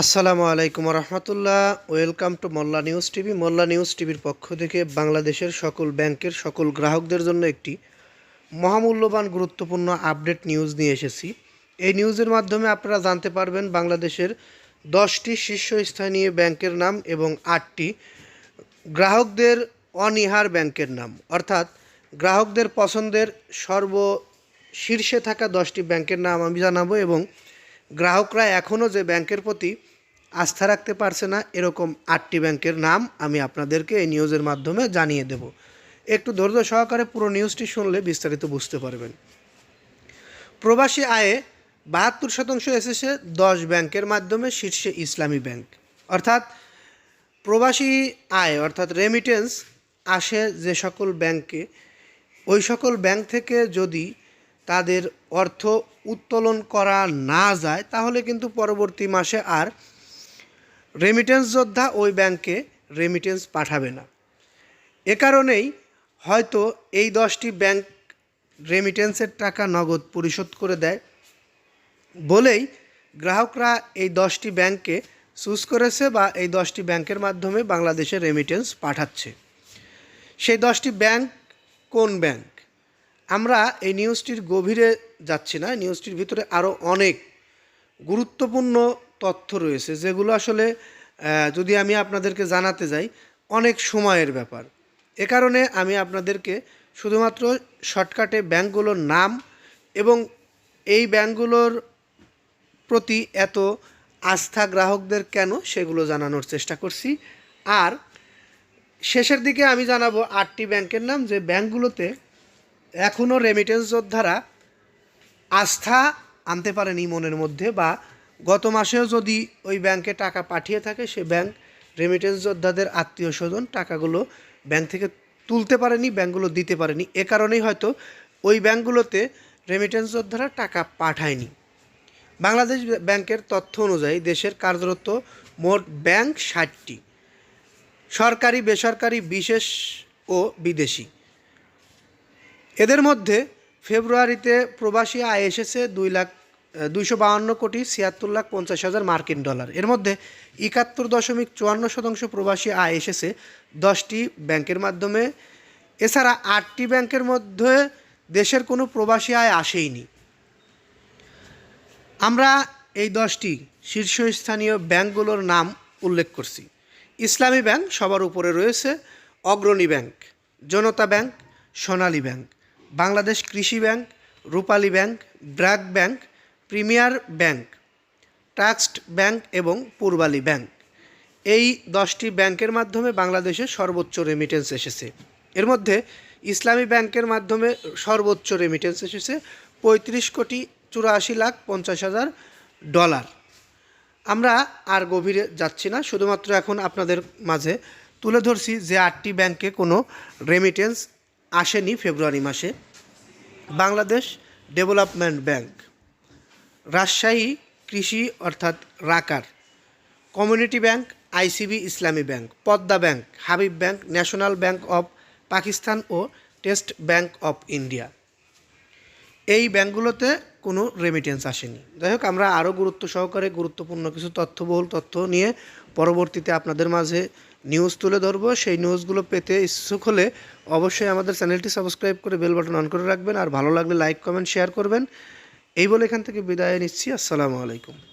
আসসালামু আলাইকুম রহমতুল্লাহ। Welcome to Molla news TV. Molla news টিভির পক্ষ থেকে বাংলাদেশের সকল ব্যাংকের সকল গ্রাহকদের জন্য একটি মহামূল্যবান, গুরুত্বপূর্ণ আপডেট নিউজ নিয়ে এসেছি। এই নিউজের মাধ্যমে আপনারা জানতে পারবেন বাংলাদেশের দশটি শীর্ষস্থানীয় ব্যাংকের নাম এবং আটটি গ্রাহকদের অনিহার ব্যাংকের নাম। অর্থাৎ গ্রাহকদের পছন্দের সর্ব শীর্ষে থাকা দশটি ব্যাংকের নাম আমি জানাব এবং গ্রাহকরা এখনও যে ব্যাংকের প্রতি আস্থা রাখতে পারছে না, এরকম আটটি ব্যাংকের নাম আমি আপনাদেরকে এই নিউজের মাধ্যমে জানিয়ে দেব। একটু ধৈর্য সহকারে পুরো নিউজটি শুনলে বিস্তারিত বুঝতে পারবেন। প্রবাসী আয়ে বাহাত্তর শতাংশ এসেছে দশ ব্যাংকের মাধ্যমে শীর্ষে ইসলামী ব্যাংক। অর্থাৎ প্রবাসী আয়, অর্থাৎ রেমিটেন্স আসে যে সকল ব্যাংকে। ওই সকল ব্যাংক থেকে যদি তাদের অর্থ উত্তোলন করা না যায়, তাহলে কিন্তু পরবর্তী মাসে আর রেমিটেন্স যোদ্ধা ওই ব্যাংকে রেমিটেন্স পাঠাবে না। এ কারণেই হয়তো এই দশটি ব্যাংক রেমিটেন্সের টাকা নগদ পরিশোধ করে দেয় বলেই গ্রাহকরা এই দশটি ব্যাংকে চুজ করেছে বা এই দশটি ব্যাংকের মাধ্যমে বাংলাদেশে রেমিটেন্স পাঠাচ্ছে। সেই দশটি ব্যাংক কোন ব্যাংক? আমরা এই নিউজটির গভীরে যাচ্ছি না, নিউজটির ভিতরে আরও অনেক গুরুত্বপূর্ণ তথ্য রয়েছে, যেগুলো আসলে যদি আমি আপনাদেরকে জানাতে যাই, অনেক সময়ের ব্যাপার। এ কারণে আমি আপনাদেরকে শুধুমাত্র শর্টকাটে ব্যাংকগুলোর নাম এবং এই ব্যাংকগুলোর প্রতি এত আস্থা গ্রাহকদের কেন, সেগুলো জানানোর চেষ্টা করছি। আর শেষের দিকে আমি জানাব আটটি ব্যাংকের নাম, যে ব্যাংকগুলোতে এখনও রেমিটেন্স যোদ্ধারা আস্থা আনতে পারেনি মনের মধ্যে বা গত মাসেও যদি ওই ব্যাংকে টাকা পাঠিয়ে থাকে, সে ব্যাংক রেমিটেন্স যোদ্ধাদের আত্মীয় স্বজন টাকাগুলো ব্যাংক থেকে তুলতে পারেনি ব্যাংকগুলো দিতে পারেনি। এ কারণেই হয়তো ওই ব্যাংকগুলোতে রেমিটেন্স যোদ্ধারা টাকা পাঠায়নি। বাংলাদেশ ব্যাংকের তথ্য অনুযায়ী দেশের কার্যরত মোট ব্যাংক ষাটটি। সরকারি, বেসরকারি, বিশেষ ও বিদেশি। এদের মধ্যে ফেব্রুয়ারিতে প্রবাসী আয় এসেছে দুই লাখ দুইশো বাহান্ন কোটি ছিয়াত্তর লাখ পঞ্চাশ হাজার মার্কিন ডলার। এর মধ্যে একাত্তর দশমিক চুয়ান্ন শতাংশ প্রবাসী আয় এসেছে দশটি ব্যাংকের মাধ্যমে। এছাড়া আটটি ব্যাংকের মধ্যে দেশের কোনো প্রবাসী আয় আসেইনি। আমরা এই দশটি শীর্ষস্থানীয় ব্যাংকগুলোর নাম উল্লেখ করছি। ইসলামী ব্যাংক সবার উপরে রয়েছে Agrani bank, Janata bank, Sonali bank. Bangladesh Krishi bank, Rupali bank, BRAC bank, premier bank, trust bank এবং পূর্বালী ব্যাংক। এই দশটি ব্যাংকের মাধ্যমে বাংলাদেশে সর্বোচ্চ রেমিটেন্স এসেছে। এর মধ্যে ইসলামী ব্যাংকের মাধ্যমে সর্বোচ্চ রেমিটেন্স এসেছে পঁয়ত্রিশ কোটি চুরাশি লাখ পঞ্চাশ হাজার ডলার। আমরা আর গভীরে যাচ্ছি না, শুধুমাত্র এখন আপনাদের মাঝে তুলে ধরছি যে আটটি ব্যাংকে কোনো রেমিটেন্স আসেনি ফেব্রুয়ারি মাসে। বাংলাদেশ ডেভেলপমেন্ট ব্যাংক, রাজশাহী কৃষি অর্থাৎ রাকার, community bank, ICB Islami bank, Padma bank, Habib bank, national bank of Pakistan O test bank of India. এই ব্যাংকগুলোতে কোনো রেমিটেন্স আসেনি। যাই হোক, আমরা আরও গুরুত্ব সহকারে গুরুত্বপূর্ণ কিছু তথ্যবহুল তথ্য নিয়ে পরবর্তীতে আপনাদের মাঝে নিউজ তুলে ধরবো। সেই নিউজগুলো পেতে ইচ্ছুক হলে অবশ্যই আমাদের চ্যানেলটি সাবস্ক্রাইব করে বেল বাটন অন করে রাখবেন। আর ভালো লাগলে লাইক কমেন্ট শেয়ার করবেন। এই বলে এখান থেকে বিদায় নিচ্ছি। আসসালামু আলাইকুম।